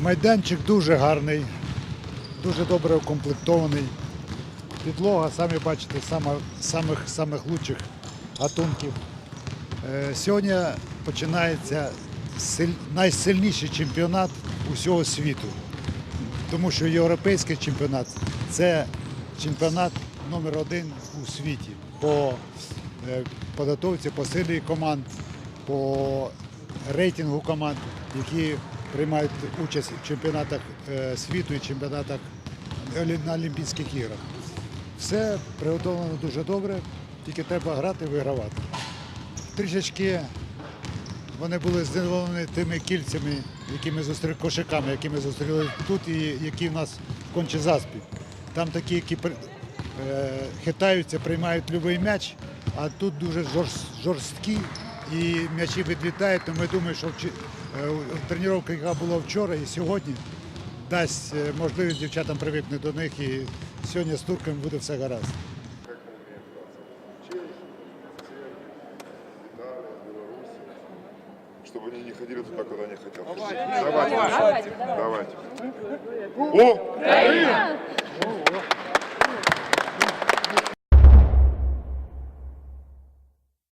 Майданчик дуже гарний, дуже добре укомплектований. Підлога, самі бачите, саме, самих, самих лучших гатунків. Е, Сьогодні починається найсильніший чемпіонат усього світу. Тому що європейський чемпіонат це чемпіонат номер один у світі по е, підготовці, по силі команд, по рейтингу команд, які приймають участь в чемпіонатах е, світу і чемпіонатах на Олімпійських іграх. Все приготовлено дуже добре, тільки треба грати і вигравати. Трішечки вони були здивовані тими кільцями, які ми зустріли, кошиками, які ми зустріли тут і які в нас в Кончезаспі. Там такі, які е, хитаються, приймають будь-який м'яч, а тут дуже жорсткі і м'ячі відлітають. Тому я думаю, що е, тренування, яка була вчора і сьогодні, дасть е, можливість дівчатам привикнути до них і сьогодні з турками буде все гаразд. Чтобы они не ходили туда, куда они хотят. Давайте. Давайте. О!